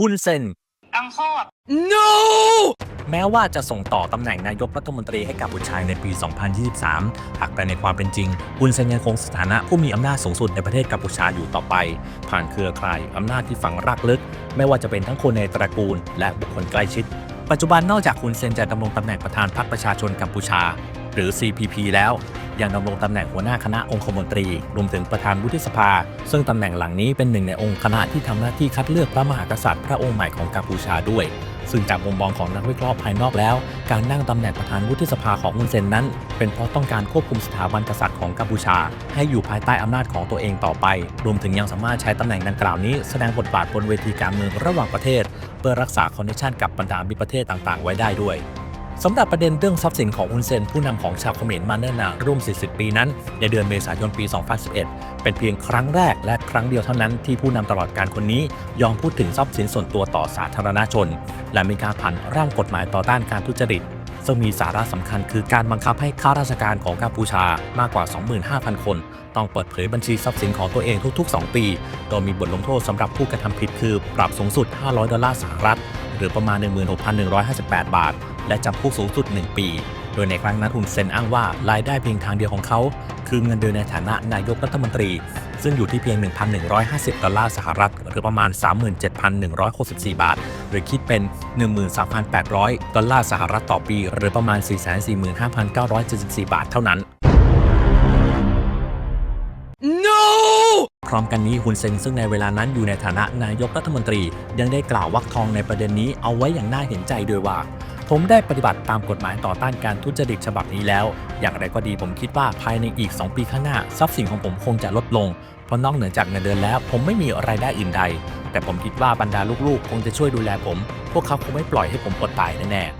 ฮุนเซนอังโคตร no แม้ว่าจะส่งต่อตำแหน่งนายกรัฐมนตรีให้กับบุตรชายในปี 2023 หากแต่ในความเป็นจริงฮุนเซนยังคงสถานะผู้มีอำนาจสูงสุดในประเทศกัมพูชาอยู่ต่อไป ผ่านเครือข่ายอำนาจที่ฝังรากลึก ไม่ว่าจะเป็นทั้งคนในตระกูล และบุคคลใกล้ชิด ปัจจุบันนอกจากฮุนเซนจะดำรงตำแหน่งประธานพรรคประชาชนกัมพูชา หรือ CPP แล้ว ยังดำรงตำแหน่งหัวหน้าคณะองคมนตรี รวมถึงประธานวุฒิสภา ซึ่งตำแหน่งหลังนี้เป็นหนึ่งในองค์คณะที่ทำหน้าที่คัดเลือกพระมหากษัตริย์พระองค์ใหม่ของกัมพูชาด้วย ซึ่งจากมุมมองของนักวิเคราะห์ภายนอกแล้ว การนั่งตำแหน่งประธานวุฒิสภาของฮุนเซนนั้น เป็นเพราะต้องการควบคุมสถาบันกษัตริย์ของกัมพูชา ให้อยู่ภายใต้อำนาจของตัวเองต่อไป รวมถึงยังสามารถใช้ตำแหน่งดังกล่าวนี้แสดงบทบาทบนเวทีการเมืองระหว่างประเทศ เพื่อรักษาคอนเนคชันกับบรรดามิตรประเทศต่างๆ ไว้ได้ด้วย สำหรับประเด็นเรื่องทรัพย์สินของอุนเซนผู้นำของชาวเขมรมาเนิ่นนานร่วม 40 ปีนั้น ในเดือนเมษายนปี 2011 เป็นเพียงครั้งแรกและครั้งเดียวเท่านั้นที่ผู้นำตลอดการคนนี้ ยอมพูดถึงทรัพย์สินส่วนตัวต่อสาธารณชน และมีการผ่านร่างกฎหมายต่อต้านการทุจริตซึ่งมีสาระสำคัญคือการบังคับให้ข้าราชการของกัมพูชามากกว่า 25,000 คน ต้องเปิดเผยบัญชีทรัพย์สินของตัวเองทุกๆ 2 ปี โดยมีบทลงโทษสำหรับผู้กระทำผิดคือ ปรับสูงสุด 500 ดอลลาร์สหรัฐ รือประมาณ 16,158 บาท และจำคุกสูงสุด 1 ปี โดยในครั้งนั้นฮุนเซนอ้างว่ารายได้เพียงทางเดียวของเขา คือเงินเดือนในฐานะนายกรัฐมนตรี ซึ่งอยู่ที่เพียง 1,150 ดอลลาร์สหรัฐ หรือประมาณ 37,164 บาท หรือคิดเป็น 13,800 ดอลลาร์สหรัฐต่อปี หรือประมาณ 445,974 บาทเท่านั้น พร้อมกันนี้ฮุนเซนซึ่งในเวลานั้นอยู่ในฐานะนายกรัฐมนตรี ยังได้กล่าววักทองในประเด็นนี้เอาไว้อย่างน่าเห็นใจด้วยว่า ผมได้ปฏิบัติตามกฎหมายต่อต้านการทุจริตฉบับนี้แล้ว อย่างไรก็ดีผมคิดว่าภายในอีก 2 ปีข้างหน้า ทรัพย์สินของผมคงจะลดลง เพราะนอกเหนือจากเงินเดือนแล้ว ผมไม่มีรายได้อื่นใด แต่ผมคิดว่าบรรดาลูกๆ คงจะช่วยดูแลผม พวกเขาคงไม่ปล่อยให้ผมอดตายแน่ๆ